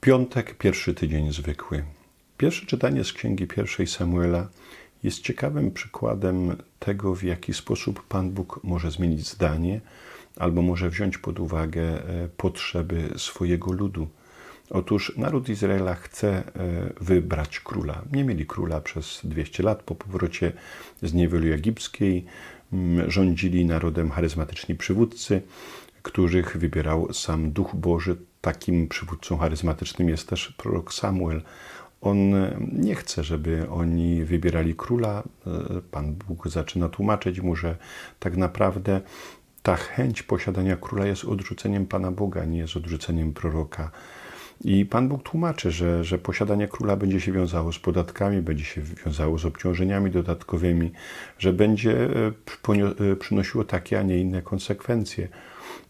Piątek, pierwszy tydzień zwykły. Pierwsze czytanie z księgi pierwszej Samuela jest ciekawym przykładem tego, w jaki sposób Pan Bóg może zmienić zdanie albo może wziąć pod uwagę e, potrzeby swojego ludu. Otóż naród Izraela chce e, wybrać króla. Nie mieli króla przez 200 lat po powrocie z niewoli egipskiej. Mm, Rządzili narodem charyzmatyczni przywódcy, których wybierał sam Duch Boży. Takim przywódcą charyzmatycznym jest też prorok Samuel. On nie chce, żeby oni wybierali króla. E, Pan Bóg zaczyna tłumaczyć mu, że tak naprawdę ta chęć posiadania króla jest odrzuceniem Pana Boga, nie jest odrzuceniem proroka. I Pan Bóg tłumaczy, że, że posiadanie króla będzie się wiązało z podatkami, będzie się wiązało z obciążeniami dodatkowymi, że będzie e, e, przynosiło takie, a nie inne konsekwencje.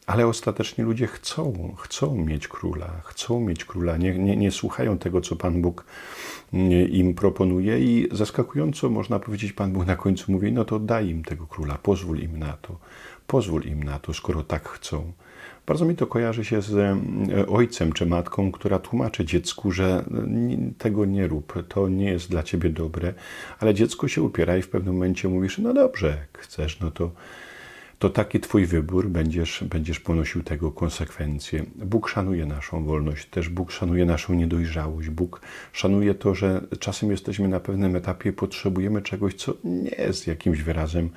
Ale ostatecznie ludzie chcą, chcą mieć króla, chcą mieć króla, nie, nie, nie słuchają tego, co Pan Bóg mm, im proponuje i zaskakująco można powiedzieć, Pan Bóg na końcu mówi, no to daj im tego króla, pozwól im na to, pozwól im na to, skoro tak chcą. Bardzo mi to kojarzy się z e, ojcem czy matką, która tłumaczy dziecku, że tego nie rób, to nie jest dla ciebie dobre, ale dziecko się upiera i w pewnym momencie mówisz, no dobrze, chcesz, no to to taki Twój wybór, będziesz, będziesz ponosił tego konsekwencje. Bóg szanuje naszą wolność, też Bóg szanuje naszą niedojrzałość. Bóg szanuje to, że czasem jesteśmy na pewnym etapie, potrzebujemy czegoś, co nie jest jakimś wyrazem,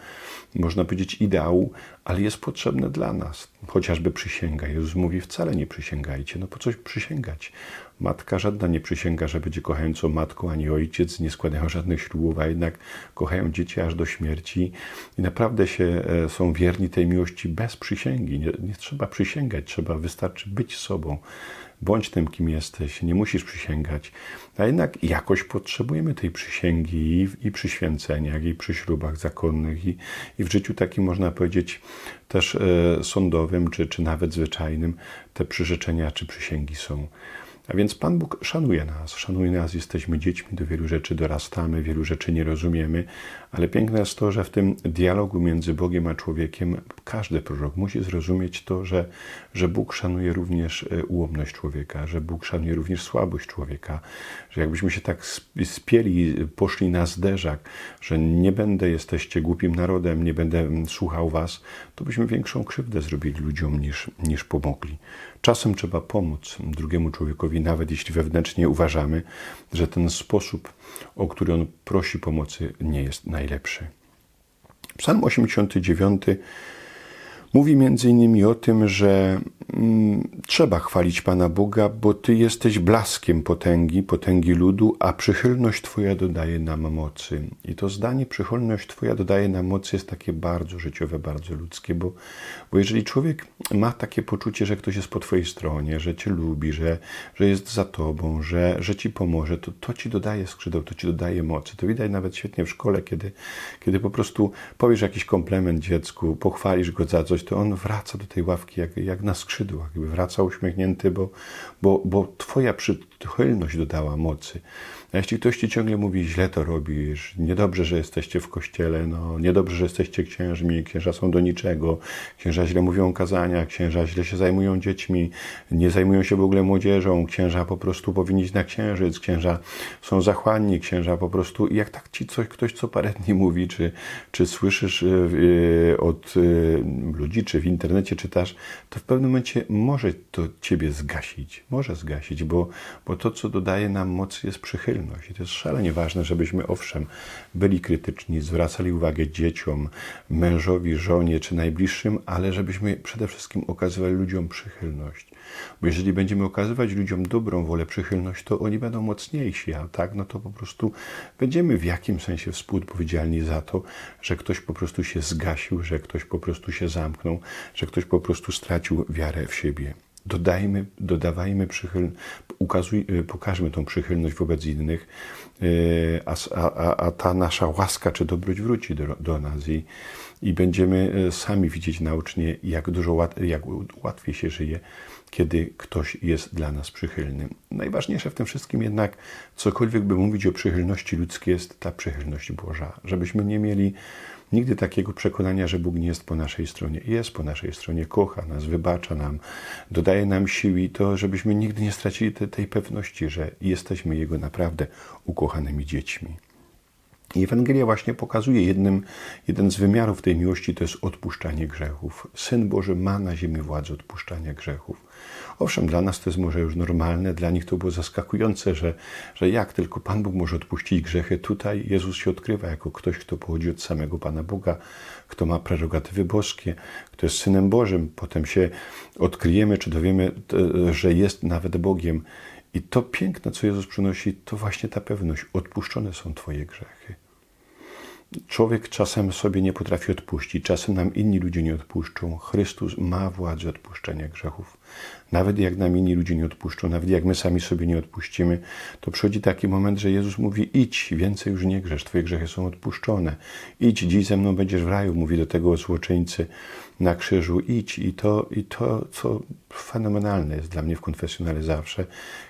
można powiedzieć, ideału, ale jest potrzebne dla nas. Chociażby przysięga. Jezus mówi, wcale nie przysięgajcie. No po coś przysięgać? Matka żadna nie przysięga, że będzie kochającą matką, ani ojciec, nie składają żadnych ślubów, a jednak kochają dzieci aż do śmierci i naprawdę się e, są wierni tej miłości bez przysięgi. Nie, nie trzeba przysięgać, trzeba, wystarczy być sobą. Bądź tym, kim jesteś, nie musisz przysięgać. A jednak jakoś potrzebujemy tej przysięgi i, i przy święceniach, i przy ślubach zakonnych, i, i w życiu takim, można powiedzieć, też e, sądowym, czy, czy nawet zwyczajnym, te przyrzeczenia czy przysięgi są. A więc Pan Bóg szanuje nas, szanuje nas, jesteśmy dziećmi, do wielu rzeczy dorastamy, wielu rzeczy nie rozumiemy, ale piękne jest to, że w tym dialogu między Bogiem a człowiekiem każdy prorok musi zrozumieć to, że, że Bóg szanuje również e, ułomność człowieka, że Bóg szanuje również słabość człowieka, że jakbyśmy się tak spieli, poszli na zderzak, że nie będę, jesteście głupim narodem, nie będę mm, słuchał was, to byśmy większą krzywdę zrobili ludziom niż, niż pomogli. Czasem trzeba pomóc drugiemu człowiekowi, nawet jeśli wewnętrznie uważamy, że ten sposób, o który on prosi pomocy, nie jest najlepszy. Psalm 89 mówi między innymi o tym, że mm, trzeba chwalić Pana Boga, bo Ty jesteś blaskiem potęgi, potęgi ludu, a przychylność Twoja dodaje nam mocy. I to zdanie, przychylność Twoja dodaje nam mocy, jest takie bardzo życiowe, bardzo ludzkie, bo, bo jeżeli człowiek ma takie poczucie, że ktoś jest po Twojej stronie, że Cię lubi, że, że jest za Tobą, że, że Ci pomoże, to to Ci dodaje skrzydeł, to Ci dodaje mocy. To widać nawet świetnie w szkole, kiedy, kiedy po prostu powiesz jakiś komplement dziecku, pochwalisz go za coś, to on wraca do tej ławki jak, jak na skrzydłach, jakby wraca uśmiechnięty, bo, bo, bo Twoja przychylność dodała mocy. A jeśli ktoś ci ciągle mówi, źle to robisz, niedobrze, że jesteście w kościele, no, niedobrze, że jesteście księżmi, księża są do niczego, księża źle mówią kazania, księża źle się zajmują dziećmi, nie zajmują się w ogóle młodzieżą, księża po prostu powinni iść na księżyc, księża są zachłanni, księża po prostu, i jak tak ci coś, ktoś co parę dni mówi, czy, czy słyszysz yy, od yy, ludzi, czy w internecie czytasz, to w pewnym momencie może to ciebie zgasić, może zgasić, bo, bo to, co dodaje nam mocy, jest przychylność. I to jest szalenie ważne, żebyśmy owszem byli krytyczni, zwracali uwagę dzieciom, mężowi, żonie czy najbliższym, ale żebyśmy przede wszystkim okazywali ludziom przychylność. Bo jeżeli będziemy okazywać ludziom dobrą wolę, przychylność, to oni będą mocniejsi, a tak, no to po prostu będziemy w jakim sensie współodpowiedzialni za to, że ktoś po prostu się zgasił, że ktoś po prostu się zamknął, że ktoś po prostu stracił wiarę w siebie. Dodajmy, dodawajmy przychylność, ukazuj, pokażmy tą przychylność wobec innych, a, a, a ta nasza łaska czy dobroć wróci do, do nas i, i będziemy sami widzieć naucznie, jak dużo łat, jak łatwiej się żyje, kiedy ktoś jest dla nas przychylny. Najważniejsze w tym wszystkim jednak, cokolwiek by mówić o przychylności ludzkiej, jest ta przychylność Boża. Żebyśmy nie mieli nigdy takiego przekonania, że Bóg nie jest po naszej stronie. Jest po naszej stronie, kocha nas, wybacza nam, dodaje nam sił i to, żebyśmy nigdy nie stracili te, tej pewności, że jesteśmy Jego naprawdę ukochanymi dziećmi. I Ewangelia właśnie pokazuje jednym, jeden z wymiarów tej miłości to jest odpuszczanie grzechów. Syn Boży ma na ziemi władzę odpuszczania grzechów. Owszem, dla nas to jest może już normalne, dla nich to było zaskakujące, że, że jak tylko Pan Bóg może odpuścić grzechy, tutaj Jezus się odkrywa jako ktoś, kto pochodzi od samego Pana Boga, kto ma prerogatywy boskie, kto jest Synem Bożym. Potem się odkryjemy, czy dowiemy, że jest nawet Bogiem. I to piękne, co Jezus przynosi, to właśnie ta pewność. Odpuszczone są Twoje grzechy. Człowiek czasem sobie nie potrafi odpuścić, czasem nam inni ludzie nie odpuszczą. Chrystus ma władzę odpuszczenia grzechów. Nawet jak nam inni ludzie nie odpuszczą, nawet jak my sami sobie nie odpuścimy, to przychodzi taki moment, że Jezus mówi: idź, więcej już nie grzesz, twoje grzechy są odpuszczone. Idź, dziś ze mną będziesz w raju, mówi do tego złoczyńcy na krzyżu, idź. I to, i to co fenomenalne jest dla mnie w konfesjonale zawsze,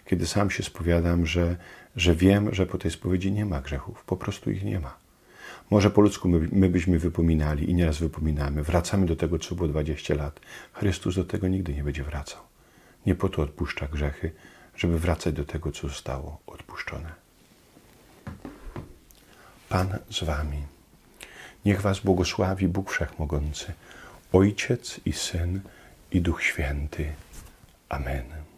kiedy sam się spowiadam, że, że wiem, że po tej spowiedzi nie ma grzechów, po prostu ich nie ma. Może po ludzku my, my, byśmy wypominali i nieraz wypominamy, wracamy do tego, co było 20 lat. Chrystus do tego nigdy nie będzie wracał. Nie po to odpuszcza grzechy, żeby wracać do tego, co zostało odpuszczone. Pan z wami. Niech was błogosławi Bóg Wszechmogący, Ojciec i Syn i Duch Święty. Amen.